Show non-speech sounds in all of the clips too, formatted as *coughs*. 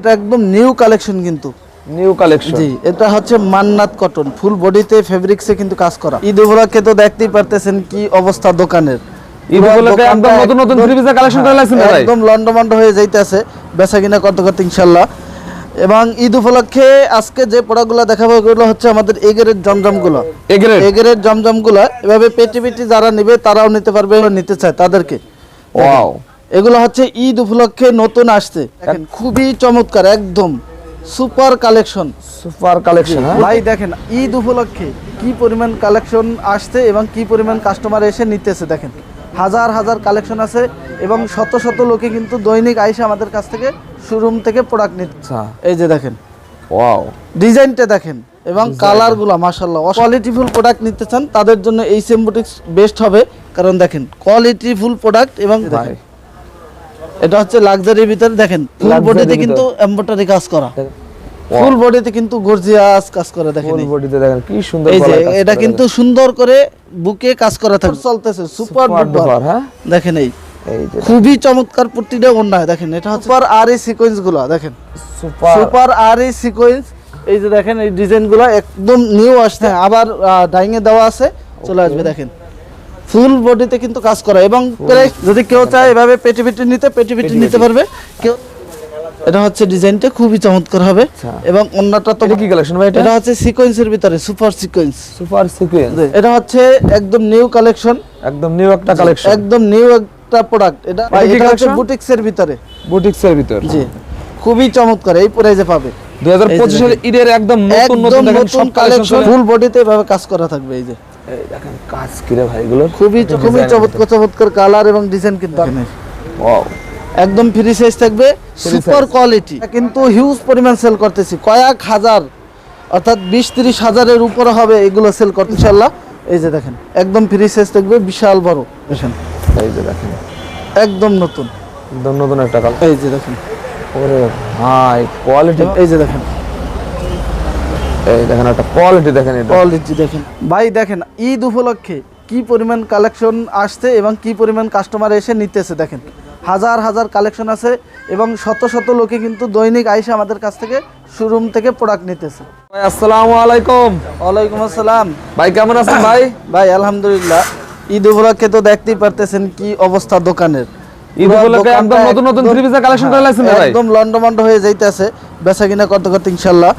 এটা একদম new collection কিন্তু। নিউ কালেকশন জি এটা হচ্ছে মান্নাত কটন ফুল বডিতে ফেব্রিক্সে কিন্তু কাজ করা। ঈদ উপলক্ষে তো দেখতেই পারতেছেন কি অবস্থা দোকানের। ঈদ উপলক্ষে একদম নতুন নতুন একদম- থ্রি পিসের কালেকশন করে লাগছেন ভাই? একদম লন্ডমন্ড হয়ে যাইতেছে। বেচা কিনা করতে করতে ইনশাল্লাহ। এবং ঈদ উপলক্ষে আজকে যে প্রোডাক্টগুলো দেখাবো এগুলো হচ্ছে আমাদের এগেরের জমজমগুলো। এগরে এগেরের জমজমগুলো এভাবে পেটি পেটি যারা নেবে তারাও নিতে পারবে নিতে চায় তাদেরকে। ওয়াও এগুলো হচ্ছে ঈদ উপলক্ষে নতুন আসছে। দেখেন। খুবই চমৎকার একদম সুপার কালেকশন। সুপার কালেকশন হ্যাঁ? ভাই দেখেন ঈদ উপলক্ষে কি পরিমাণ কালেকশন আসছে এবং কি পরিমাণ কাস্টমার এসে নিতেছে দেখেন। হাজার হাজার কালেকশন আছে এবং শত শত লোকে কিন্তু দৈনিক আইসে আমাদের কাছ থেকে শোরুম থেকে প্রোডাক্ট নিচ্ছে। আচ্ছা। এই যে দেখেন। ওয়াও ডিজাইনটা দেখেন এবং কালারগুলো মাশাল্লাহ কোয়ালিটিফুল প্রোডাক্ট নিতে চান তাদের জন্য এই সেমবুটিক্স বেস্ট হবে। কারণ দেখেন কোয়ালিটিফুল প্রোডাক্ট এবং এটা হচ্ছে লাক্সারির ভিতরে দেখেন ফুল বডিতে কিন্তু এমব্রয়ডারি কাজ করা। ফুল বডিতে কিন্তু গর্জিয়াস কাজ করা দেখেন ফুল বডিতে দেখেন কি সুন্দর এই যে এটা কিন্তু সুন্দর করে বুকে কাজ করা থাকে চলতেছে সুপার ডুপার হ্যাঁ? দেখেন এই। খুবই চমৎকার প্রতিটা অন্যায় দেখেন এটা হচ্ছে সুপার আর এই সিকোয়েন্সগুলো দেখেন। সুপার সুপার আর এই সিকোয়েন্স এই যে দেখেন এই ডিজাইনগুলো একদম নিউ আসছে আবার ডাইং এ দেওয়া আছে। চলে আসবে দেখেন। ফুল বডিতে কিন্তু কাজ করা এবং যদি কেউ চায় এভাবে পেটি পেটি নিতে পেটি পেটি নিতে পারবে। কেউ এটা হচ্ছে ডিজাইনটা খুবই চমৎকার হবে। আচ্ছা। এবং অন্যটা তো কি কালেকশন ভাই এটা? হচ্ছে সিকোয়েন্সের ভিতরে সুপার সিকোয়েন্স সুপার সিকোয়েন্স এটা হচ্ছে একদম নিউ কালেকশন একদম নিউ একটা কালেকশন একদম নিউ একটা প্রোডাক্ট এটা এটা হচ্ছে? বুটিক্সের ভিতরে। বুটিক্স এর ভিতর। জি। খুবই চমৎকার এই প্রাইজে পাবে। 2025 এর ঈদের একদম নতুন নতুন সব কালেকশন ফুল বডিতে এভাবে কাজ করা থাকবে এই যে। এই দেখেন কাজ কিরে ভাই এগুলো খুবই খুবই চমৎকার চমৎকার কালার এবং ডিজাইন কিন্তু ওয়াও একদম ফ্রি সাইজ থাকবে সুপার কোয়ালিটি কিন্তু হিউজ পরিমাণ সেল করতেছি। কয়েক হাজার অর্থাৎ বিশ তিরিশ হাজারের উপরে হবে এগুলো সেল করতে। ইনশাল্লাহ এই যে দেখেন একদম ফ্রি সাইজ থাকবে বিশাল বড়। দেখেন এই যে দেখেন। একদম নতুন। একদম নতুন একটা কালার এই যে দেখেন। ওরে ভাই কোয়ালিটি এই যে দেখেন। এই দেখেন একটা কোয়ালিটি দেখেন এটা। কোয়ালিটি দেখেন। ভাই দেখেন ঈদ উপলক্ষে কি পরিমাণ কালেকশন আসছে এবং কি পরিমাণ কাস্টমার এসে নিতেছে দেখেন। হাজার হাজার কালেকশন আছে এবং শত শত লোকে কিন্তু দৈনিক আইসে আমাদের কাছ থেকে শোরুম থেকে প্রোডাক্ট নিতেছে। ভাই আসসালামু আলাইকুম। ওয়ালাইকুম আসসালাম। ভাই কেমন আছেন *coughs* ভাই? ভাই আলহামদুলিল্লাহ। ঈদ উপলক্ষে তো দেখতেই পারতেছেন কি অবস্থা দোকানের। ঈদ উপলক্ষে একদম নতুন নতুন একদম- থ্রি পিসের কালেকশন করে লাগছেন ভাই? একদম লন্ডমন্ড হয়ে যাইতেছে। বেচা কিনা করতে করতে ইনশাল্লাহ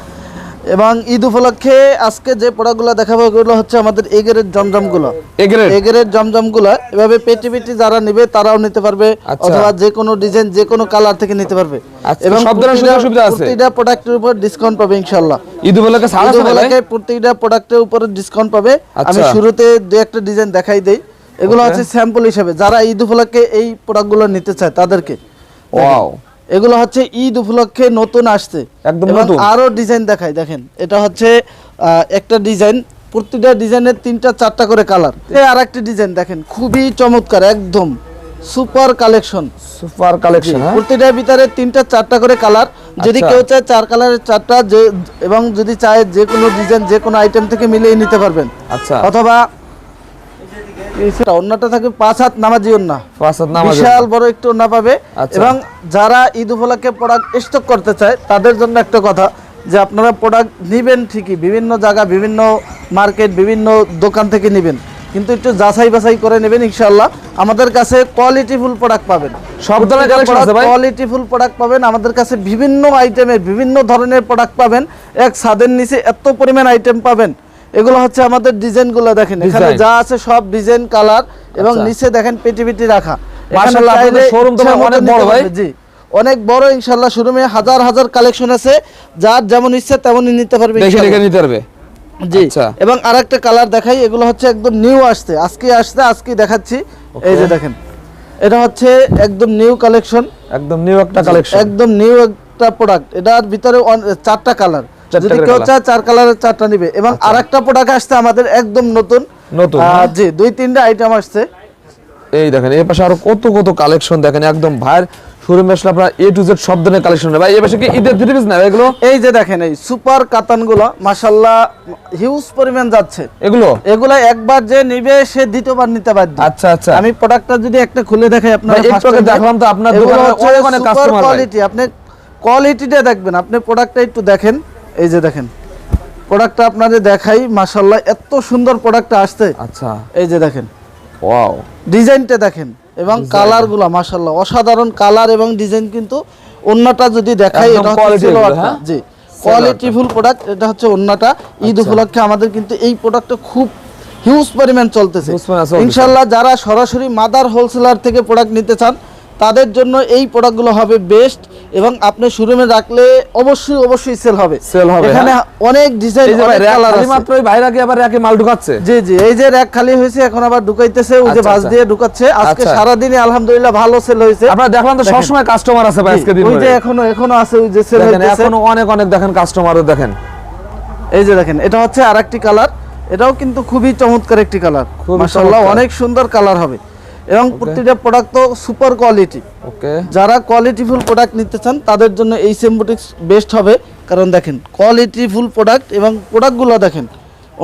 এবং ঈদ উপলক্ষে আজকে যে প্রোডাক্টগুলো দেখাবো ওগুলো হচ্ছে আমাদের এগেরের জমজমগুলো। এগেরের? জমজমগুলো এভাবে পেটি পেটি যারা নেবে তারাও নিতে পারবে আচ্ছা। অথবা যে কোনো ডিজাইন যে কোনো কালার থেকে নিতে পারবে। আচ্ছা, সব ধরনের প্রতিটা- সুযোগ সুবিধা আছে? প্রতিটা প্রোডাক্টের উপর ডিসকাউন্ট পাবে ইনশাল্লাহ ঈদ উপলক্ষে ঈদ উপলক্ষে প্রত্যেকটা প্রোডাক্টের উপরে ডিসকাউন্ট পাবে। আমি আচ্ছা। শুরুতে দু একটা ডিজাইন দেখাই দেই। এগুলো হচ্ছে স্যাম্পল হিসেবে। যারা ঈদ উপলক্ষে এই প্রোডাক্টগুলো নিতে চায় তাদেরকে। ওয়াও এগুলো হচ্ছে ঈদ উপলক্ষে নতুন আসছে। একদম নতুন। আরও ডিজাইন দেখাই দেখেন। এটা হচ্ছে একটা ডিজাইন প্রতিটা ডিজাইনের তিনটা চারটা করে কালার আর একটা ডিজাইন দেখেন খুবই চমৎকার একদম সুপার কালেকশন সুপার কালেকশন প্রতিটার ভিতরে তিনটা চারটা করে কালার যদি আচ্ছা। কেউ চায় চার কালারের চারটা যে এবং যদি চায় যে কোনো ডিজাইন যে কোনো আইটেম থেকে মিলিয়ে নিতে পারবেন। আচ্ছা। অথবা থাকবে পাঁচ হাত নামাজি পাঁচ হাত নামাজ বিশাল বড় একটু না পাবে। আচ্ছা। এবং যারা ঈদ উপলক্ষে প্রোডাক্ট স্টক করতে চায় তাদের জন্য একটা কথা যে আপনারা প্রোডাক্ট নেবেন ঠিকই বিভিন্ন জায়গা বিভিন্ন মার্কেট বিভিন্ন দোকান থেকে নেবেন। কিন্তু একটু যাচাই বাছাই করে নেবেন ইনশাল্লাহ আমাদের কাছে কোয়ালিটিফুল প্রোডাক্ট পাবেন। সব ধরনের কোয়ালিটিফুল প্রোডাক্ট পাবেন। আমাদের কাছে বিভিন্ন আইটেমের বিভিন্ন ধরনের প্রোডাক্ট পাবেন। এক ছাদের নিচে এত পরিমাণ আইটেম পাবেন। এগুলো হচ্ছে আমাদের ডিজাইনগুলো দেখেন। এখানে যা আছে সব ডিজাইন কালার এবং আচ্ছা। নিচে দেখেন পেটি পেটি রাখা মাশাআল্লাহ, আপনাদের চাইলে তো অনেক বড় ভাই। পারবে, জি। অনেক বড় ইনশাল্লাহ শোরুমে হাজার হাজার কালেকশন আছে। যার যেমন ইচ্ছে তেমনই নিতে পারবে দেখে ইনশাল্লাহ। দেখে নিতে পারবে। জি। আচ্ছা। এবং আরেকটা কালার দেখাই এগুলো হচ্ছে একদম নিউ আসছে। আজকে আসছে আজকে দেখাচ্ছি। এই যে দেখেন এটা হচ্ছে একদম নিউ কালেকশন একদম নিউ একটা কালেকশন একদম নিউ একটা প্রোডাক্ট এটার ভিতরে চারটা কালার যদি কেউ চায় চার কালারের চারটা নিবে। এবং আরেকটা প্রোডাক্ট আসছে আমাদের একদম নতুন। নতুন, হ্যাঁ? জি দুই তিনটা আইটেম আসছে। এই দেখেন এই পাশে আরও কত কত কালেকশন দেখেন একদম ভাইয়ের শোরুমে আসলে আপনার এ টু জেড সব ধরনের কালেকশন ভাই এই পাশে কি ঈদের থ্রি পিস না এগুলো? এই যে দেখেন এই সুপার কাতানগুলো হিউজ পরিমাণ যাচ্ছে। এগুলো? এগুলা একবার যে নিবে সে দ্বিতীয়বার নিতে বাধ্য। আচ্ছা আচ্ছা। আমি প্রোডাক্টটা যদি একটা খুলে দেখাই আপনারা একটু দেখলাম তো আপনার দোকানে অনেক অনেক customer ভাই। আপনি কোয়ালিটিটা দেখবেন আপনি প্রোডাক্টটা একটু দেখেন। এই যে দেখেন প্রোডাক্টটা আপনাদের দেখাই মাশাল্লাহ এত সুন্দর প্রোডাক্টটা আসছে আচ্ছা এই যে দেখেন ওয়াও ডিজাইনটা দেখেন এবং কালারগুলো মাশাল্লাহ অসাধারণ কালার এবং ডিজাইন কিন্তু অন্যটা যদি দেখাই এটা হচ্ছে হ্যাঁ? জি। কোয়ালিটিফুল প্রোডাক্ট এটা হচ্ছে অন্যটা ঈদ আচ্ছা। উপলক্ষে আমাদের কিন্তু এই প্রোডাক্টটা খুব হিউজ পরিমাণ চলতেছে। ইনশাল্লাহ যারা সরাসরি মাদার হোলসেলার থেকে প্রোডাক্ট নিতে চান তাদের জন্য এই প্রোডাক্টগুলো হবে বেস্ট এবং আপনি শোরুমে রাখলে অবশ্যই অবশ্যই সেল হবে। Sell হবে, এখানে হ্যাঁ? অনেক ডিজাইন খালি মাত্র ওই ভাইরা আবার র্যাকে মাল ঢুকাচ্ছে? জি জি এই যে র্যাক খালি হয়েছে এখন আবার ঢুকাইতেছে ওই যে আচ্ছা, বাস আচ্ছা। দিয়ে ঢুকাচ্ছে। আজকে আচ্ছা। সারা দিনে আলহামদুলিল্লাহ ভালো সেল হয়েছে। আপনারা দেখলাম তো। সবসময় কাস্টমার আছে ভাই আজকে দিন ওই যে এখনও এখনও আছে ওই যে সেল হইতেছে। এখনও অনেক অনেক দেখেন কাস্টমারও দেখেন। এই যে দেখেন এটা হচ্ছে আরেকটি কালার এটাও কিন্তু খুবই চমৎকার একটি কালার মাশাআল্লাহ অনেক সুন্দর কালার হবে। এবং প্রতিটা প্রোডাক্ট তো সুপার কোয়ালিটি ওকে যারা কোয়ালিটিফুল প্রোডাক্ট নিতে চান তাদের জন্য এই সেমবোটিক্স বেস্ট হবে। কারণ দেখেন কোয়ালিটিফুল প্রোডাক্ট এবং প্রোডাক্টগুলো দেখেন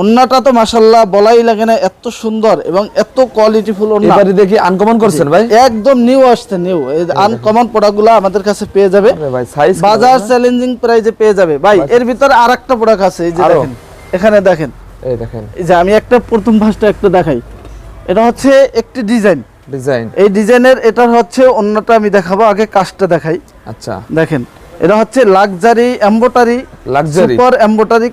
অন্যটা তো মাশাল্লাহ বলাই লাগে না এত সুন্দর এবং এত কোয়ালিটিফুল অন্য। এবারে দেখি আনকমন করছেন ভাই? একদম নিউ আসছে নিউ আনকমন প্রোডাক্টগুলো আমাদের কাছে পেয়ে যাবে। আরে ভাই সাইজ বাজার চ্যালেঞ্জিং প্রাইজে পেয়ে যাবে। ভাই এর ভিতরে আর একটা প্রোডাক্ট আছে এই যে দেখেন। এখানে দেখেন। এই দেখেন। এই যে আমি একটা প্রথম ভাঁজটা একটা দেখাই। এটা হচ্ছে একটি ডিজাইন। ডিজাইন। এই ডিজাইনের এটার হচ্ছে অন্যটা আমি দেখাবো আগে কাজটা দেখাই। আচ্ছা। দেখেন এটা হচ্ছে luxury embroidery luxury. Super embroidery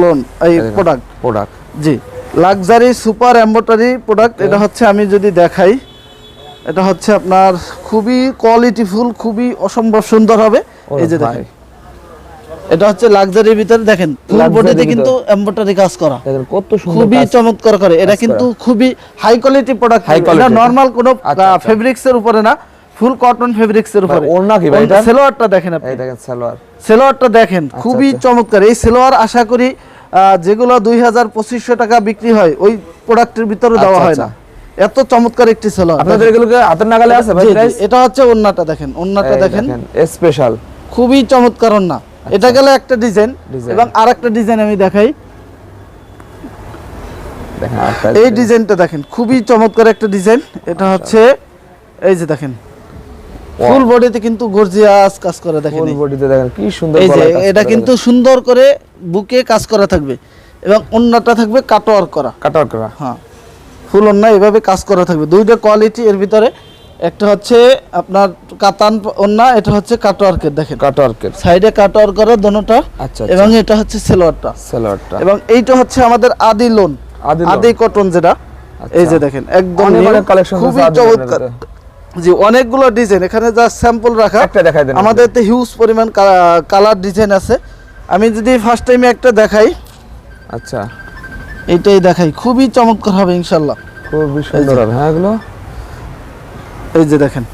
lawn এই প্রোডাক্ট প্রোডাক্ট জি লাক্সারি সুপার এম্বোটারি প্রোডাক্ট এটা হচ্ছে আমি যদি দেখাই এটা হচ্ছে আপনার খুবই কোয়ালিটিফুল খুবই অসম্ভব সুন্দর হবে। এই যে দেখেন। এটা হচ্ছে লাক্সারির ভিতরে দেখেন ফুল বডিতে কিন্তু এম্বোটারি কাজ করা। দেখেন কত সুন্দর খুবই চমৎকার করে। এটা কিন্তু খুবই হাই কোয়ালিটি প্রোডাক্ট এটা নরমাল কোনো আচ্ছা, আচ্ছা। ফেব্রিক্স এর উপরে না ফুল কটন ফেব্রিক্স এর উপরে। ওড়না কি ভাই এটা? সেলোয়ারটা দেখেন আপনি। এই দেখেন সালোয়ার। সেলোয়ারটা দেখেন খুবই আচ্ছা। চমৎকার। এই সেলোয়ার আশা করি যেগুলো দুই হাজার পঁচিশশো টাকা বিক্রি হয় ওই প্রোডাক্টের ভিতরে দেওয়া আচ্ছা, হয় না। এত চমৎকার একটি সেলোয়ার। আপনাদের এগুলোকে হাতের নাগালে আছে ভাই এটা হচ্ছে ওন্নাটা দেখেন ওন্নাটা দেখেন। স্পেশাল খুবই চমৎকার ওন্না এটা গেলে একটা ডিজাইন। এবং আরেকটা ডিজাইন আমি দেখাই। এই ডিজাইনটা দেখেন খুবই চমৎকার একটা ডিজাইন। এটা হচ্ছে এই যে দেখেন ফুল বডিতে কিন্তু গর্জিয়াস কাজ করে দেখেন ফুল বডিতে দেখেন কি সুন্দর এই যে এটা কিন্তু সুন্দর করে বুকে কাজ করা থাকবে এবং অন্যটা থাকবে কাটোয়ার করা। কাটার করা। হ্যাঁ ফুল অন্য এভাবে কাজ করা থাকবে। দুইটা কোয়ালিটি এর ভিতরে একটা হচ্ছে আপনার কাতান অন্য এটা হচ্ছে কাটোয়ারকের দেখেন। কাটারকের সাইডে কাটোয়ার করা দোনোটা আচ্ছা এবং এটা হচ্ছে সেলোয়ারটা। সালোয়ারটা। এবং এইটা হচ্ছে আমাদের আদি লোন আদি আদি কটন যেটা এই যে আচ্ছা। দেখেন একদম খুবই চমৎকার। জি অনেকগুলো ডিজাইন এখানে যা স্যাম্পল রাখা। একটা দেখাই দেন। আমাদের তো হিউজ পরিমাণ কালার ডিজাইন আছে। আমি যদি ফার্স্ট টাইমে একটা দেখাই আচ্ছা। এইটাই দেখাই খুবই চমৎকার হবে ইনশাল্লাহ খুবই সুন্দর হবে হ্যাঁ এগুলো? এই যে দেখেন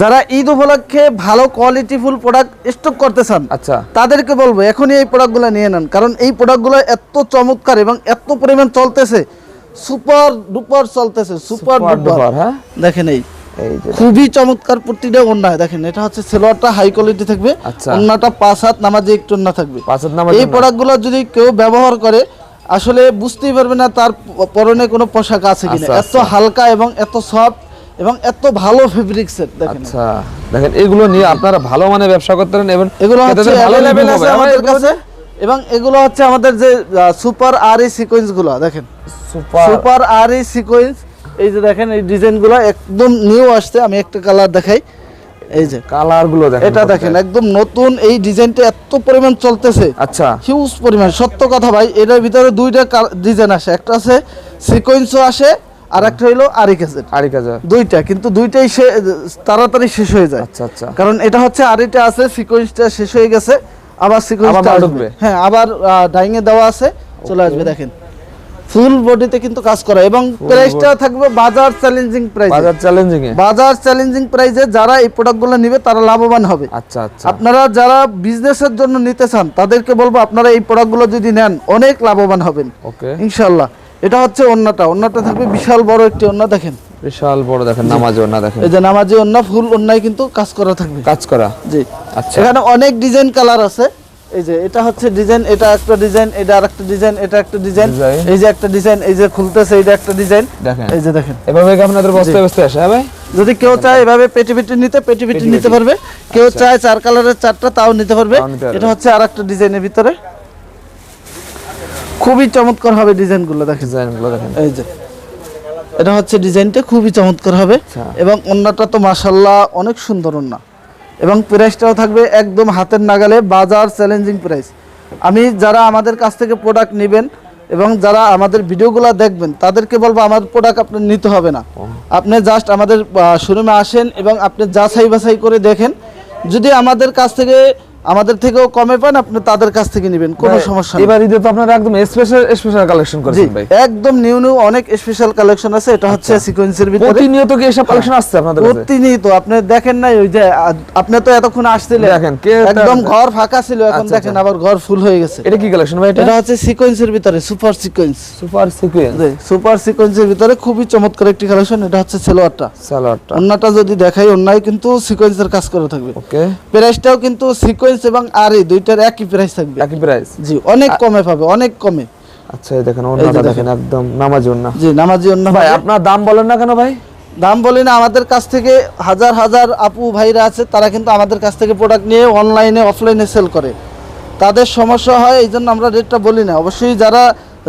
যারা ঈদ উপলক্ষে ভালো কোয়ালিটিফুল প্রোডাক্ট স্টক করতে চান আচ্ছা। তাদেরকে বলব এখনই এই প্রোডাক্টগুলো নিয়ে নেন। কারণ এই প্রোডাক্টগুলো এত চমৎকার এবং এত পরিমাণ চলতেছে সুপার ডুপার চলতেছে সুপার ডুপার হ্যাঁ? দেখেন এই খুবই চমৎকার প্রতিটা অন্যায় দেখেন এটা হচ্ছে সেলোয়ারটা হাই কোয়ালিটি থাকবে আচ্ছা। অন্যটা পাঁচ হাত নামাজে একটু না থাকবে। এই প্রোডাক্টগুলো যদি কেউ ব্যবহার করে আসলে বুঝতেই পারবে না তার পরনে কোনো পোশাক আছে কিনা। আচ্ছা, এত আচ্ছা। হালকা এবং এত সফট এবং এত ভালো ফেব্রিক্সের দেখেন। আচ্ছা দেখেন এগুলো নিয়ে আপনারা ভালো মানে ব্যবসা করতে পারেন এবং এগুলো হচ্ছে review আছে আমাদের কাছে। এবং এগুলো হচ্ছে আমাদের যে সুপার আর এই সিকোয়েন্সগুলো দেখেন। সুপার সুপার আর এই সিকোয়েন্স এই যে দেখেন এই ডিজাইনগুলো একদম নিউ আসছে। আমি একটা কালার দেখাই। এই যে কালারগুলো দেখেন এটা দেখেন একদম নতুন। এই ডিজাইনটা এত পরিমাণ চলতেছে। আচ্ছা। হিউজ পরিমাণ। সত্য কথা ভাই এটার ভিতরে দুইটা ডিজাইন আসে। একটা আছে সিকোয়েন্সও আসে আর একটা আরি ক্যাসেট দুইটা কিন্তু দুইটাই তাড়াতাড়ি শেষ হয়ে যায়। আচ্ছা আচ্ছা। কারণ এটা হচ্ছে আরিটা আছে সিকোয়েন্সটা শেষ হয়ে গেছে আবার সিকোয়েন্সটা আসবে। হ্যাঁ আবার ডাইং এ দেওয়া আছে চলে আসবে দেখেন। ফুল বডিতে কিন্তু কাজ করা এবং প্রাইসটা থাকবে বাজার চ্যালেঞ্জিং প্রাইস বাজার চ্যালেঞ্জিং বাজার চ্যালেঞ্জিং প্রাইসে যারা এই প্রোডাক্টগুলো নেবে তারা লাভবান হবে। আচ্ছা আচ্ছা। আপনারা যারা বিজনেসের জন্য নিতে চান তাদেরকে বলব আপনারা এই প্রোডাক্টগুলো যদি নেন অনেক লাভবান হবেন। ওকে ইনশাল্লাহ এটা হচ্ছে অন্যটা অন্যটা থাকবে বিশাল বড় একটি অন্য দেখেন। বিশাল বড় দেখেন নামাজও না দেখেন। এই যে নামাজি অন্য ফুল অন্যায় কিন্তু কাজ করা থাকবে। কাজ করা। জি। আচ্ছা। এখানে অনেক ডিজাইন কালার আছে। এই যে এটা হচ্ছে ডিজাইন এটা একটা ডিজাইন এটা আরেকটা ডিজাইন এটা একটা ডিজাইন। এই যে একটা ডিজাইন এই যে খুলতেছে এইটা একটা ডিজাইন। দেখেন। এই যে দেখেন। এভাবে আপনাদের বস্তায় বস্তায় আসে? হ্যাঁ ভাই। যদি কেউ চায় এভাবে পেটি পেটি নিতে পেটি পেটি নিতে পারবে। কেউ চায় চার কালারের চারটা তাও নিতে পারবে। তাও নিতে পারবে। এটা হচ্ছে আর একটা ডিজাইনের ভিতরে। খুবই চমৎকার হবে ডিজাইনগুলো দেখেন ডিজাইনগুলো দেখেন। এই যে। এটা হচ্ছে ডিজাইনটা খুবই চমৎকার হবে। আচ্ছা। এবং অন্যটা তো মাসাল্লাহ অনেক সুন্দর অন্য। এবং প্রাইসটাও থাকবে একদম হাতের নাগালে বাজার চ্যালেঞ্জিং প্রাইস আমি যারা আমাদের কাছ থেকে প্রোডাক্ট নেবেন এবং যারা আমাদের ভিডিওগুলো দেখবেন তাদেরকে বলব আমার প্রোডাক্ট আপনার নিতে হবে না। আপনি জাস্ট আমাদের শোরুমে আসেন এবং আপনি যাচাই বাছাই করে দেখেন। যদি আমাদের কাছ থেকে আমাদের থেকেও কমে পান আপনি তাদের কাছ থেকে নেবেন কোনো সমস্যা নেই। এবার ঈদে তো আপনারা একদম স্পেশাল স্পেশাল কালেকশন করেছেন ভাই। একদম নিউ নিউ অনেক স্পেশাল কালেকশন আছে এটা হচ্ছে সিকোয়েন্সের ভিতরে। প্রতিনিয়ত কি এসব কালেকশন আসছে আপনাদের কাছে? প্রতিনিয়ত আপনি দেখেন নাই ওই যে আপনি তো এতক্ষণ আসছিলেন। দেখেন, একদম ঘর ফাঁকা ছিল এখন আচ্ছা, দেখেন আবার ঘর ফুল হয়ে গেছে। এটা কি কালেকশন ভাই এটা? এটা হচ্ছে সিকোয়েন্সের ভিতরে super sequence super sequence super সিকোয়েন্সের ভিতরে খুবই চমৎকার একটি কালেকশন এটা হচ্ছে সেলোয়ারটা। সালোয়ারটা। অন্যটা যদি দেখাই অন্যায় কিন্তু সিকোয়েন্সের কাজ করে থাকবে। ওকে প্রাইসটাও কিন্তু সিকোয়েন্স এবং আরি দুইটার একই প্রাইস থাকবে। একই প্রাইস জি অনেক কমে পাবে অনেক কমে। আচ্ছা এই দেখেন ওন্নাটা দেখেন। একদম নামাজ ওন্না জি নামাজি অন্য ভাই আপনার দাম বলেন না কেন ভাই? দাম বলি না আমাদের কাছ থেকে হাজার হাজার আপু ভাইরা আছে তারা কিন্তু আমাদের কাছ থেকে প্রোডাক্ট নিয়ে অনলাইনে অফলাইনে সেল করে। তাদের সমস্যা হয় এই জন্য আমরা রেটটা বলি না। অবশ্যই যারা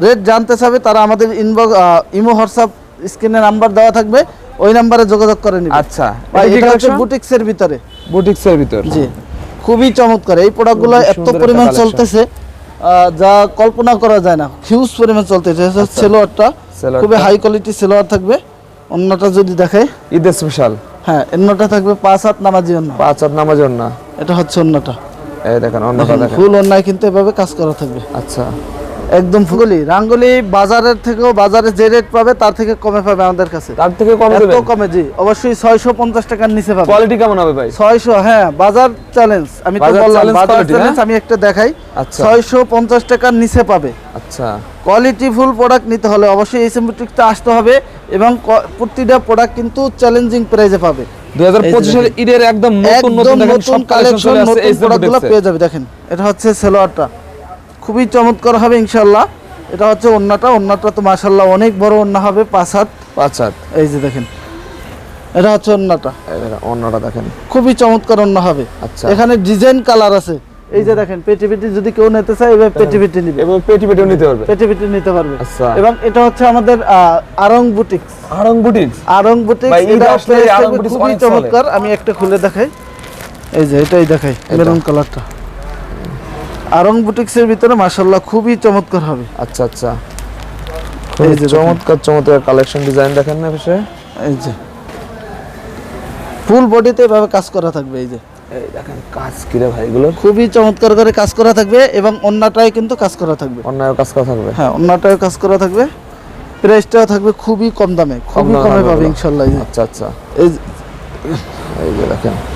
রেট জানতে চাবে তারা আমাদের ইনবক্স ইমো হোয়াটসঅ্যাপ স্ক্রিনে নাম্বার দেওয়া থাকবে ওই নাম্বারে যোগাযোগ করে নিবে। আচ্ছা ভাই, এটা হচ্ছে বুটিক্সের ভিতরে। বুটিক্সের ভিতরে। জি। খুবই চমৎকার। এই প্রোডাক্টগুলো এত পরিমাণ চলতেছে যা কল্পনা করা যায় না। হিউজ পরিমাণ চলতেছে। সেলোয়ারটা সালোয়ারটা। খুবই হাই কোয়ালিটি সেলোয়ার থাকবে। অন্যটা যদি দেখে ঈদ স্পেশাল হ্যাঁ অন্যটা থাকবে পাঁচ হাত নামাজি অন্য। পাঁচ হাত নামাজ অন্য। এটা হচ্ছে অন্যটা। এই দেখেন অন্যটা দেখেন। ফুল অন্যায় কিন্তু এভাবে কাজ করা থাকবে। আচ্ছা। একদম ফুলি রাঙ্গুলি বাজারের থেকেও বাজারে যে রেট পাবে তার থেকে কমে পাবে আমাদের কাছে। তার থেকে কম এত কমে জি। অবশ্যই ছয়শো পঞ্চাশ টাকার নিচে পাবে কোয়ালিটি কেমন হবে ভাই? ছয়শো হ্যাঁ বাজার চ্যালেঞ্জ আমি তো বললাম বাজার চ্যালেঞ্জ? আমি একটা দেখাই। আচ্ছা। ছয়শো পঞ্চাশ টাকার নিচে পাবে। আচ্ছা। কোয়ালিটি ফুল প্রোডাক্ট নিতে হলে অবশ্যই এই সিমেট্রিকটা আসতে হবে এবং প্রতিটা প্রোডাক্ট কিন্তু চ্যালেঞ্জিং প্রাইজে পাবে। দুই হাজার পঁচিশ সালে ঈদের একদম নতুন নতুন একদম দেখেন সব কালেকশন নতুন প্রোডাক্টগুলো পেয়ে যাবে দেখেন। এটা হচ্ছে সেলোয়ারটা খুবই চমৎকার হবে ইনশাল্লাহ এটা হচ্ছে ওন্নাটা। অন্যটা তো মাশাল্লাহ অনেক বড় অন্য হবে পাঁচ হাত। পাঁচ হাত। এই যে দেখেন এটা হচ্ছে অন্যটা অন্যটা দেখেন খুবই চমৎকার অন্য হবে। আচ্ছা। এখানে ডিজাইন কালার আছে। এই যে দেখেন পেটি পেটি যদি কেউ নিতে চায় এবার পেটি পেটি নিবে। এবং পেটি পেটিও নিতে পারবে। পেটি পেটি নিতে পারবে। আচ্ছা। এবং এটা হচ্ছে আমাদের Aarong boutiques. Aarong boutiques? Aarong boutiques এটা আসলে আরং বুটিক্স খুবই অনেক চমৎকার। আমি একটা খুলে দেখাই। এই যে এটাই দেখাই মেরুন কালারটা। আরং বুটিক্সের ভিতরে মাশাল্লাহ খুবই চমৎকার হবে। আচ্ছা আচ্ছা। খুবই এই যে চমৎকার। চমৎকার কালেকশন ডিজাইন দেখেন না বিষয়ে এই যে। ফুল বডিতে এভাবে কাজ করা থাকবে এই যে। এই দেখেন কাজ কিরে ভাই এগুলো? খুবই চমৎকার করে কাজ করা থাকবে এবং অন্যটায় কিন্তু কাজ করা থাকবে। অন্যায় কাজ করা থাকবে? হ্যাঁ অন্যটায় কাজ করা থাকবে। প্রাইসটাও থাকবে খুবই কম দামে খুবই কমে পাবে। ইনশাল্লাহ আচ্ছা আচ্ছা। এই যে- এই যে দেখেন.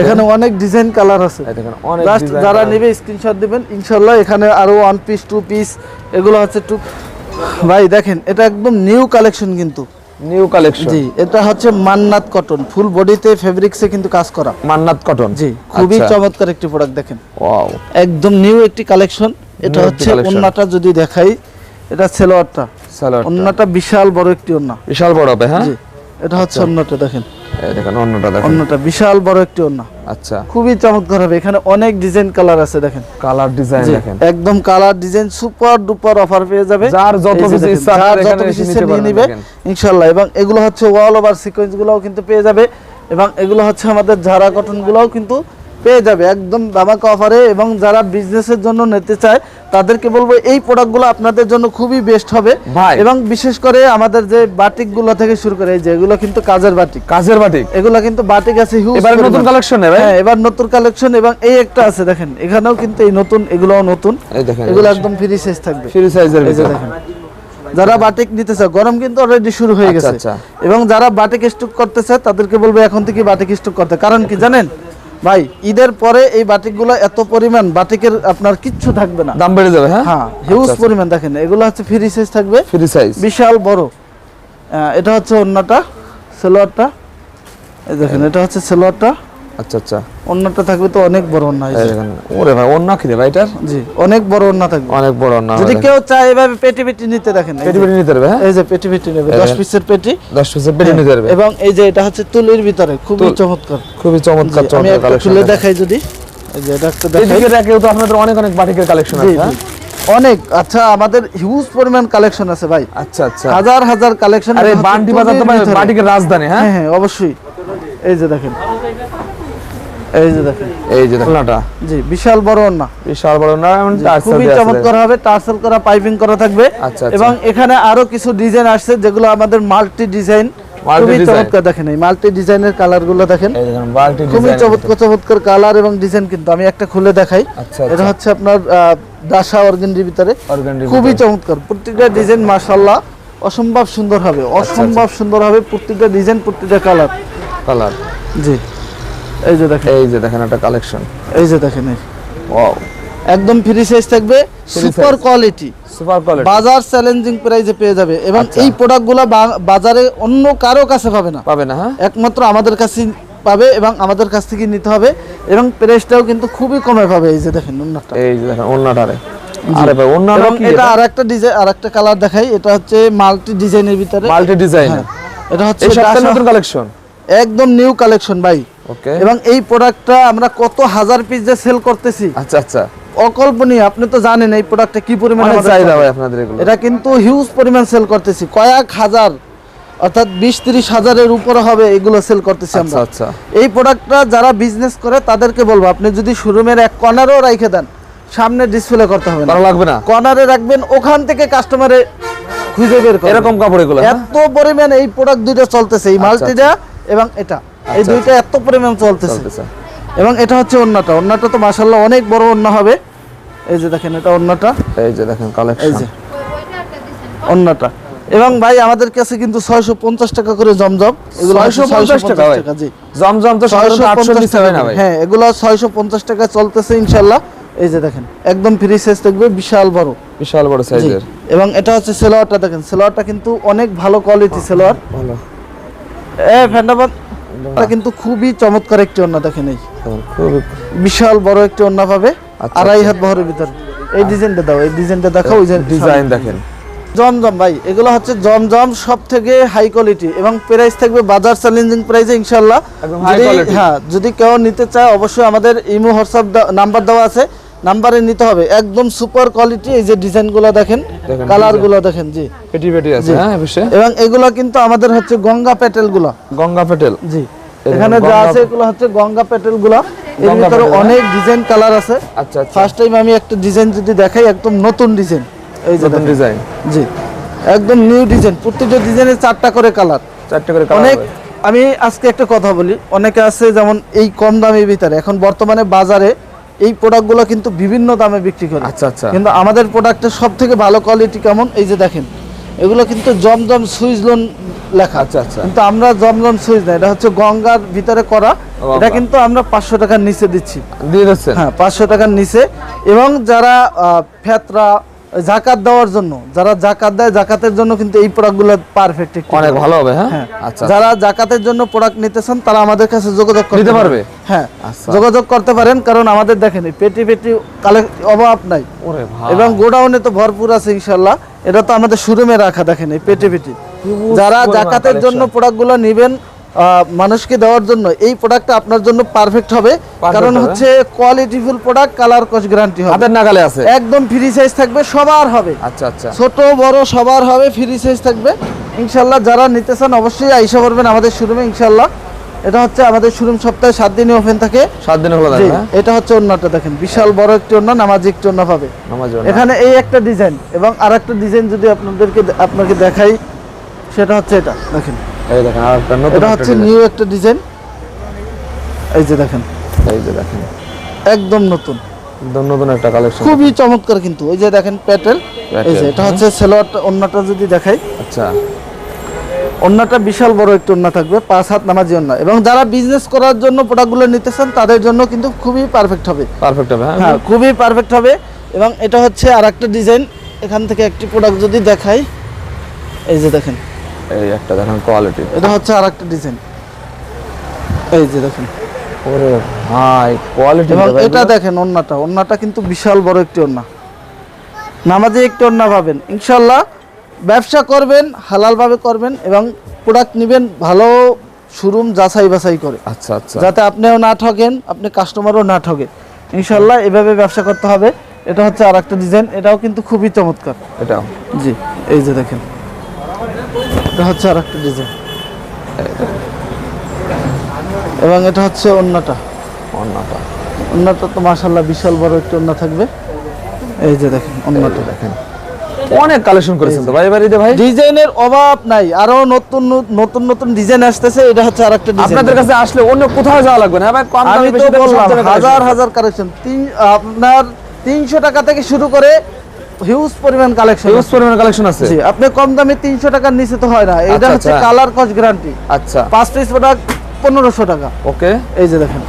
এখানে অনেক ডিজাইন কালার আছে। জাস্ট যারা নেবে স্ক্রিনশট দিবেন ইনশাল্লাহ এখানে আরও ওয়ান পিস টু পিস এগুলো হচ্ছে টু ভাই দেখেন এটা একদম নিউ কালেকশন কিন্তু। নিউ কালেকশন জি এটা হচ্ছে মান্নাত কটন ফুল বডিতে ফেব্রিক্সে কিন্তু কাজ করা। মান্নাত কটন জি খুবই আচ্ছা। চমৎকার একটি প্রোডাক্ট দেখেন। ওয়াও একদম নিউ একটি কালেকশন এটা হচ্ছে। ওন্নাটা যদি দেখাই এটা সেলোয়ারটা সালোয়ার ওন্নাটা বিশাল বড় একটি ওন্না। বিশাল বড় হবে হ্যাঁ? জি। এটা হচ্ছে দেখেন। দেখেন অন্যটা দেখেন। ওন্নাটা বিশাল বড় একটি ওন্না আচ্ছা। খুবই চমৎকার হবে। এখানে অনেক ডিজাইন কালার আছে দেখেন। কালার ডিজাইন দেখেন। একদম colour design super duper offer পেয়ে যাবে। যার যত এই যে পিস দেখেন, ইচ্ছা যার যত এখানে ইচ্ছা নিয়ে পারবেন নিবে ইনশাল্লাহ। এবং এগুলো হচ্ছে ওয়াল ওভার সিকোয়েন্স গুলোও কিন্তু পেয়ে যাবে। এবং এগুলো হচ্ছে আমাদের ঝাড়া কটন গুলোও কিন্তু পেয়ে যাবে একদম দামাকা অফারে এবং যারা বিজনেসের জন্য নিতে চায় তাদেরকে বলব এই প্রোডাক্টগুলো আপনাদের জন্য খুবই বেস্ট হবে। এবং বিশেষ করে আমাদের যে বাটিকগুলো থেকে শুরু করে এই যে এগুলো কিন্তু কাজের বাটিক কাজের বাটিক এগুলো কিন্তু বাটিক আছে এবারে নতুন কালেকশন হ্যাঁ এবার নতুন কালেকশন এবং এই একটা আছে দেখেন এখানেও কিন্তু এই নতুন এগুলোও নতুন। এগুলো একদম ফ্রি সাইজ থাকবে। ফ্রি সাইজের দেখেন যারা বাটিক নিতে চায় গরম কিন্তু অলরেডি শুরু হয়ে আচ্ছা, গেছে। আচ্ছা। এবং যারা বাটিক স্টক করতে চায় তাদেরকে বলব এখন থেকে বাটিক স্টক করতে। কারণ কি জানেন? ভাই ঈদের পরে এই বাটিকগুলো এত পরিমাণ বাটিকের আপনার কিচ্ছু থাকবে না। দাম বেড়ে যাবে হ্যাঁ? হ্যাঁ হিউজ পরিমাণ দেখেন এগুলো হচ্ছে ফ্রি সাইজ থাকবে। ফ্রি সাইজ বিশাল বড়। এটা হচ্ছে অন্যটা সেলোয়ারটা। এই দেখেন এটা হচ্ছে সেলোয়ারটা। আচ্ছা আচ্ছা। অন্যটা থাকবে তো অনেক বড় অন্য ওরে ভাই অন্য কি রে ভাই এটার? জি অনেক বড় অন্য থাকবে। অনেক বড় অন্য যদি কেউ চায় এভাবে পেটি পেটি নিতে দেখেন। পেটি পেটি নিতে পারবে হ্যাঁ? এই যে পেটি পেটি নেবে এই দশ দেখেন। পিসের পেটি। দশ পিসের পেটি নিতে পারবে। এবং এই যে এটা হচ্ছে তুলির ভিতরে খুবই চমৎকার। খুবই চমৎকার চমৎকার কালেকশন খুলে দেখাই যদি। এই যে এটা একটা দেখাই। এইদিকে রেখেও তো আপনাদের অনেক অনেক বাটিকের কালেকশন আছে হ্যাঁ? অনেক আচ্ছা আমাদের হিউজ পরিমাণ কালেকশন আছে ভাই। আচ্ছা আচ্ছা। হাজার হাজার কালেকশন আরে বান্টি বাজার তো ভাই বাটিকের রাজধানী হ্যাঁ? হ্যাঁ হ্যাঁ অবশ্যই। এই যে দেখেন। এই যে দেখেন। এই যে দেখুন। জি বিশাল বড় না বিশাল বড় না এমন খুবই চমৎকার হবে টার্সেল করা পাইপিং করা থাকবে। আচ্ছা, আচ্ছা। এবং এখানে আরও কিছু ডিজাইন আসছে যেগুলো আমাদের মাল্টি ডিজাইন। খুবই চমৎকার দেখেন এই মাল্টি ডিজাইনের কালারগুলো দেখেন খুবই চমৎকার চমৎকার কালার এবং ডিজাইন কিন্তু আমি একটা খুলে দেখাই। আচ্ছা এটা হচ্ছে আপনার দাসা অর্গেন্ডির ভিতরে। খুবই চমৎকার প্রত্যেকটা ডিজাইন মাশাল্লাহ অসম্ভব সুন্দর হবে অসম্ভব সুন্দর হবে প্রত্যেকটা ডিজাইন প্রত্যেকটা কালার। কালার। জি। এই যে দেখেন। এই যে দেখেন একটা কালেকশন এই যে দেখেন। ওয়াও একদম ফ্রি সাইজ থাকবে সুপার কোয়ালিটি সুপার কোয়ালিটি বাজার চ্যালেঞ্জিং প্রাইসে পেয়ে যাবে। এবং আচ্ছা। এই প্রোডাক্টগুলো বাজারে অন্য কারও কাছে পাবে না। পাবে না হ্যাঁ? একমাত্র আমাদের কাছে পাবে এবং আমাদের কাছ থেকে নিতে হবে। এবং প্রাইসটাও কিন্তু খুবই কমে পাবে। এই যে দেখেন উন্নতটা এই যে দেখেন ওন্নাটারে আরে ভাই কি এটা আরেকটা ডিজাইন আরেকটা কালার দেখাই। এটা হচ্ছে মাল্টি ডিজাইনের ভিতরে। মাল্টি ডিজাইন হ্যাঁ, এটা হচ্ছে নতুন কালেকশন একদম নিউ কালেকশন ভাই। এবং এই প্রোডাক্টটা আমরা কত হাজার পিস যে সেল করতেছি? আচ্ছা আচ্ছা। অকল্পনীয় আপনি তো জানেন এই প্রোডাক্টটা কি পরিমাণে চাহিদা ভাই আপনাদের এগুলো। এটা কিন্তু হিউজ পরিমাণ সেল করতেছি। কয়েক হাজার অর্থাৎ বিশ তিরিশ হাজারের উপরে হবে এগুলো সেল করতেছি আচ্ছা আমরা। আচ্ছা এই প্রোডাক্টটা যারা বিজনেস করে তাদেরকে বলব আপনি যদি শোরুমের এক কর্নারও রেখে দেন সামনে ডিসপ্লে করতে হবে না। ভালো লাগবে না? কর্নারে রাখবেন ওখান থেকে কাস্টমারে খুঁজে বের করবে এরকম কাপড় এগুলো হ্যাঁ? এত পরিমাণ এই প্রোডাক্ট দুইটা চলতেছে এই মাল্টিটা এবং এটা। এই আচ্ছা, দুইটা এত পরিমাণ চলতেছে। এবং এটা হচ্ছে অন্যটা। অন্যটা তো মাসাল্লাহ অনেক বড় অন্য হবে। এই যে দেখেন এটা অন্যটা। এই যে দেখেন কালেকশন এই যে। অন্যটা। এবং ভাই আমাদের কাছে কিন্তু ছয়শো পঞ্চাশ টাকা করে জমজম। এগুলো 650 টাকা ভাই? জি। জমজম তো 650 আটশো নিচে হয় না ভাই? হ্যাঁ এগুলো ছয়শো পঞ্চাশ টাকা চলতেছে ইনশাল্লাহ এই যে দেখেন একদম ফ্রি সাইজ থাকবে বিশাল বড়। বিশাল বড়। সাইজের এবং এটা হচ্ছে সেলোয়ারটা দেখেন। সেলোয়ারটা কিন্তু অনেক ভালো কোয়ালিটি সেলোয়ার। ভালো। এ ফ্যান্ডাবাদ এটা কিন্তু খুবই চমৎকার একটি ওন্না দেখেন এই। বিশাল বড় একটি ওন্না পাবে আচ্ছা, আড়াই আচ্ছা। হাত বহরের ভিতর। এই ডিজাইনটা দাও এই ডিজাইনটা দেখাও ওই ডিজাইন দেখেন। জমজম ভাই এগুলো হচ্ছে জমজম সব থেকে হাই কোয়ালিটি এবং প্রাইস থাকবে বাজার চ্যালেঞ্জিং প্রাইসে ইনশাল্লাহ যদি- হ্যাঁ যদি কেউ নিতে চায় অবশ্যই আমাদের ইমো হোয়াটসঅ্যাপ নাম্বার দেওয়া আছে। নাম্বারে নিতে হবে। একদম সুপার কোয়ালিটি এই যে ডিজাইনগুলো দেখেন কালারগুলো দেখেন জি। পেটি পেটি আছে হ্যাঁ বিষয়ে এবং এগুলো কিন্তু আমাদের হচ্ছে গঙ্গা প্যাটেলগুলো। গঙ্গা পেটেল। জি। এখানে যা আছে এগুলো হচ্ছে গঙ্গা প্যাটেলগুলো। এর ভিতরে হ্যাঁ? অনেক ডিজাইন কালার আছে। আচ্ছা আচ্ছা। ফার্স্ট টাইম আমি একটা ডিজাইন যদি দেখাই একদম নতুন ডিজাইন এই যে নতুন ডিজাইন জি। একদম নিউ ডিজাইন প্রত্যেকটা ডিজাইনের চারটা করে কালার চারটা করে কালার অনেক আমি আজকে একটা কথা বলি। অনেকে আছে যেমন এই কম দামের ভিতরে। এখন বর্তমানে বাজারে এই প্রোডাক্টগুলো কিন্তু বিভিন্ন দামে বিক্রি করে। আচ্ছা আচ্ছা। কিন্তু আমাদের প্রোডাক্টের সব থেকে ভালো কোয়ালিটি কেমন? এই যে দেখেন এগুলো কিন্তু জমজম সুইচ লোন লেখা। আচ্ছা, আচ্ছা। কিন্তু আমরা জমজম সুইচ না এটা হচ্ছে গঙ্গার ভিতরে করা। এটা কিন্তু আমরা পাঁচশো টাকার নিচে দিচ্ছি। দিয়ে হ্যাঁ পাঁচশো টাকার নিচে। এবং যারা ফেতরা জাকাত দেওয়ার জন্য যারা জাকাত দেয় জাকাতের জন্য কিন্তু এই প্রোডাক্টগুলো পারফেক্ট অনেক ভালো হবে হ্যাঁ? হ্যাঁ। আচ্ছা যারা জাকাতের জন্য প্রোডাক্ট নিতে চান তারা আমাদের কাছে যোগাযোগ করতে পারবে? হ্যাঁ আচ্ছা। যোগাযোগ করতে পারেন কারণ আমাদের দেখেন পেটি পেটি কালে অভাব নাই। এবং গোডাউনে তো ভরপুর আছে ইনশাল্লাহ এটা তো আমাদের শোরুমে রাখা দেখেন এই পেটি পেটি। যারা জাকাতের জন্য। প্রোডাক্টগুলো নেবেন মানুষকে দেওয়ার জন্য এই প্রোডাক্টটা আপনার জন্য পারফেক্ট হবে। কারণ। হচ্ছে qualityful product colour cost guarantee হবে। হাতের নাগালে আছে। একদম ফ্রি সাইজ থাকবে সবার হবে। আচ্ছা আচ্ছা। ছোট বড় সবার হবে ফ্রি সাইজ থাকবে। ইনশাল্লাহ যারা নিতে চান অবশ্যই আইসা করবেন আমাদের শোরুমে ইনশাল্লাহ এটা হচ্ছে আমাদের শোরুম সপ্তাহে সাত দিনই ওপেন থাকে। সাত দিনে জি, থাকে এটা হচ্ছে অন্যটা দেখেন বিশাল বড় একটি অন্য নামাজি একটি অন্য পাবে। নামাজ এখানে এই একটা ডিজাইন এবং আর একটা ডিজাইন যদি আপনাদেরকে আপনাকে দেখাই সেটা হচ্ছে এটা দেখেন। এই দেখেন আর একটা নতুন এটা হচ্ছে নিউ একটা ডিজাইন এই যে দেখেন। এই যে দেখেন। একদম নতুন। একদম নতুন একটা কালেকশন খুবই চমৎকার কিন্তু। ওই যে দেখেন প্যাটেল এই যে এটা হচ্ছে সেলোয়ারটা অন্যটা যদি দেখাই। আচ্ছা। অন্যটা বিশাল বড় একটু অন্য থাকবে পাঁচ হাত নামাজি অন্য। এবং যারা বিজনেস করার জন্য প্রোডাক্টগুলো নিতে চান তাদের জন্য কিন্তু খুবই পারফেক্ট হবে। পারফেক্ট হবে হ্যাঁ। হ্যাঁ খুবই পারফেক্ট হবে। এবং এটা হচ্ছে আর একটা ডিজাইন এখান থেকে একটি প্রোডাক্ট যদি দেখাই। এই যে দেখেন। এই একটা দেখেন কোয়ালিটি এটা হচ্ছে আর একটা ডিজাইন এই যে দেখেন। ওরে ভাই কোয়ালিটি এটা দেখেন ওন্নাটা ওন্নাটা কিন্তু বিশাল বড় একটি ওন্না নামাজে একটি ওন্না পাবেন। ইনশাল্লাহ ব্যবসা করবেন হালালভাবে করবেন এবং প্রোডাক্ট নেবেন ভালো শোরুম যাচাই বাছাই করে। আচ্ছা আচ্ছা। যাতে আপনিও না ঠকেন আপনি কাস্টমারও না ঠকে ইনশাল্লাহ এভাবে ব্যবসা করতে হবে। এটা হচ্ছে আর একটা ডিজাইন এটাও কিন্তু খুবই চমৎকার। এটাও। জি এই যে দেখেন। এটা হচ্ছে আর একটা ডিজাইন এবং এটা হচ্ছে অন্যটা। অন্যটা। অন্যটা তো মাসাল্লাহ বিশাল বড় একটা অন্য থাকবে। এই যে দেখেন অন্যটা। দেখেন। অনেক কালেকশন করেছেন তো ভাই বাড়িতে ভাই। ডিজাইনের অভাব নাই। আরও নতুন নতুন নতুন ডিজাইন আসতেছে এটা হচ্ছে আর একটা ডিজাইন আপনাদের কাছে আসলে অন্য কোথাও যাওয়া লাগবে না। হ্যাঁ ভাই কম দামে বেশি বললাম হাজার হাজার কালেকশন তিন আপনার তিনশো টাকা থেকে শুরু করে হিউজ পরিমাণ কালেকশন হিউজ পরিমাণ কালেকশন আছে। জি আপনি কম দামে তিনশো টাকার নিচে তো হয় না। এটা আচ্ছা, হচ্ছে। কালার গ্যারান্টি আচ্ছা। পাঁচ পিস প্রোডাক্ট পনেরোশো টাকা। ওকে। এই যে দেখেন।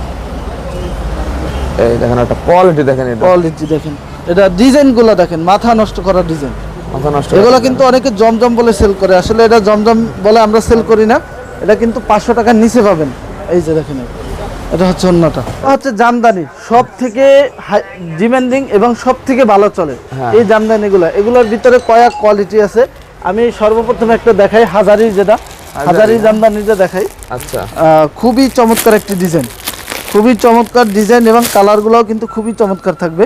এই দেখেন একটা কোয়ালিটি দেখেন এটা। কোয়ালিটি দেখেন। এটা ডিজাইনগুলো দেখেন মাথা নষ্ট করা ডিজাইন মাথা নষ্ট এগুলো কিন্তু অনেকে জমজম বলে সেল করে। আসলে এটা জমজম বলে আমরা সেল করি না। এটা কিন্তু পাঁচশো টাকার নিচে পাবেন। এই যে দেখেন এটা হচ্ছে অন্যটা। হচ্ছে জামদানি সব থেকে ডিমান্ডিং এবং সব থেকে ভালো চলে। হ্যাঁ। এই জামদানিগুলো এগুলোর ভিতরে কয়েক কোয়ালিটি আছে? আমি সর্বপ্রথম একটা দেখাই হাজারি যেটা। হাজারি। জামদানিটা দেখাই। আচ্ছা। খুবই চমৎকার একটি ডিজাইন খুবই চমৎকার ডিজাইন এবং কালারগুলোও কিন্তু খুবই চমৎকার থাকবে।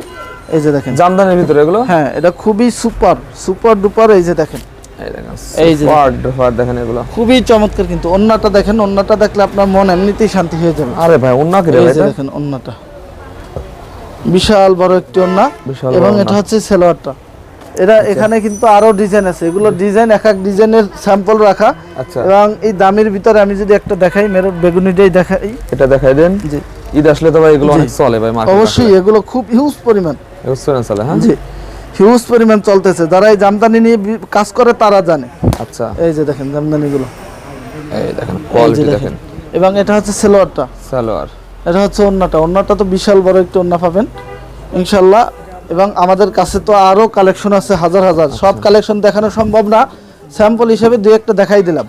এই যে দেখেন। জামদানির ভিতরে এগুলো? হ্যাঁ এটা খুবই সুপার সুপার ডুপার এই যে দেখেন। এই যে দেখেন। এগুলো। খুবই চমৎকার কিন্তু অন্যটা দেখেন অন্যটা দেখলে আপনার মন এমনিতেই শান্তি হয়ে যাবে। আরে ভাই অন্য কি রে এই ভাই যে এটা? দেখেন অন্যটা। বিশাল বড় একটি অন্য। এবং এটা হচ্ছে সেলোয়ারটা। এটা এখানে কিন্তু আরও ডিজাইন আছে। এগুলো ডিজাইন এক এক ডিজাইনের স্যাম্পল রাখা। আচ্ছা। এবং এই দামের ভিতরে আমি যদি একটা দেখাই মেরো বেগুনিটাই দেখাই। এটা দেখাই দেন। জি। ঈদ আসলে তো ভাই এগুলো অনেক চলে ভাই অবশ্যই এগুলো খুব হিউজ পরিমাণ। এক্সপিরিয়েন্স চলে হ্যাঁ? জি। হিউজ পরিমাণ চলতেছে। যারা এই জামদানি নিয়ে কাজ করে তারা জানে। আচ্ছা। এই যে দেখেন জামদানিগুলো। এই দেখেন কোয়ালিটি দেখেন। এবং এটা হচ্ছে সেলোয়ারটা। সালোয়ার। এটা হচ্ছে ওন্নাটা। ওন্নাটা তো বিশাল বড় একটি ওন্না পাবেন ইনশাল্লাহ। এবং আমাদের কাছে তো আরও কালেকশন আছে হাজার হাজার। সব কালেকশন দেখানো সম্ভব না। স্যাম্পল হিসেবে দুই একটা দেখাই দিলাম।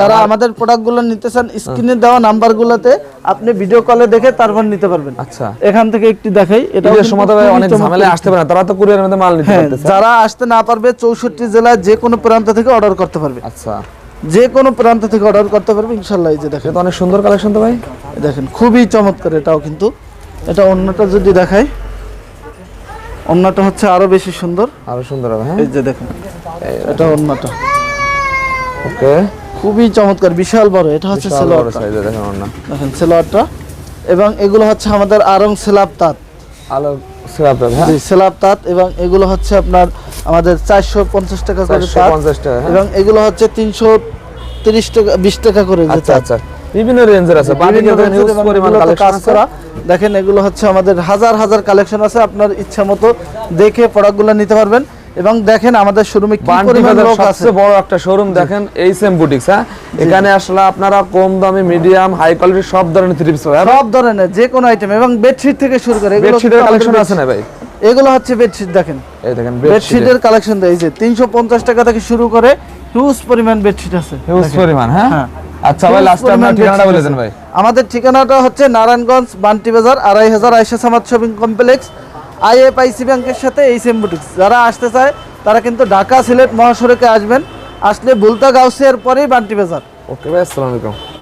যারা আমাদের প্রোডাক্টগুলো নিতে চান স্ক্রিনে দেওয়া নাম্বারগুলোতে আপনি ভিডিও কলে দেখে তারপর নিতে পারবেন। আচ্ছা। এখান থেকে একটি দেখাই এটা সময় অনেক ঝামেলা আসতে পারে তারা তো কুরিয়ারের মধ্যে মাল নিতে হ্যাঁ পারতেছে। যারা আসতে না পারবে চৌষট্টি জেলায় যে কোনো প্রান্ত থেকে অর্ডার করতে পারবে। আচ্ছা। যে কোনো প্রান্ত থেকে অর্ডার করতে পারবে ইনশাল্লাহ এই যে দেখেন। অনেক সুন্দর কালেকশন তো ভাই। দেখেন খুবই চমৎকার এটাও কিন্তু। এটা অন্যটা যদি দেখাই অন্যটা হচ্ছে আরও বেশি সুন্দর। আরও সুন্দর হবে হ্যাঁ? এই যে দেখেন এটা অন্যটা। ওকে খুবই চমৎকার বিশাল বড় এটা হচ্ছে সেলোয়ারটা। দেখেন সেলোয়ারটা। এবং এগুলো হচ্ছে আমাদের আরং সেলাব তাঁত। হ্যাঁ? সেলাব তাঁত এবং এগুলো হচ্ছে আপনার আমাদের চারশো পঞ্চাশ টাকা করে পঞ্চাশ টাকা হ্যাঁ? এবং এগুলো হচ্ছে তিনশো তিরিশ টাকা বিশ টাকা করে আচ্ছা আচ্ছা। বিভিন্ন রেঞ্জের আছে কাজ করা। দেখেন এগুলো হচ্ছে আমাদের হাজার হাজার কালেকশন আছে আপনার ইচ্ছা মতো দেখে প্রোডাক্টগুলো নিতে পারবেন। এবং দেখেন আমাদের শোরুমে কি আছে। সবচেয়ে বড় একটা শোরুম দেখেন এই সেম বুটিক্স হ্যাঁ? এখানে আসলে আপনারা কম দামে মিডিয়াম হাই কোয়ালিটি সব ধরনের থ্রি পিস সব ধরনের যে কোনো আইটেম এবং বেডশিট থেকে শুরু করে এগুলো বেডশিটের কালেকশন আছে না ভাই? এগুলো হচ্ছে বেডশিট দেখেন। এই দেখেন বেডশিটের কালেকশন এই যে তিনশো পঞ্চাশ টাকা থেকে শুরু করে হিউজ পরিমাণ বেডশিট আছে হিউজ পরিমাণ হ্যাঁ? হ্যাঁ। আচ্ছা ভাই লাস্টে আপনার ঠিকানাটা বলে দেন ভাই। আমাদের ঠিকানাটা হচ্ছে নারায়ণগঞ্জ বান্টি বাজার আড়াই হাজার Ayesha Samad shopping complex IFIC ব্যাংকের সাথে এই সেম বুটিক্স যারা আসতে চায়, তারা কিন্তু ঢাকা, সিলেট, মহাসড়কে আসবেন। আসলে বুলতা গাউসিয়ার পরেই বান্টি বাজার। ওকে ভাই, আসসালামু আলাইকুম।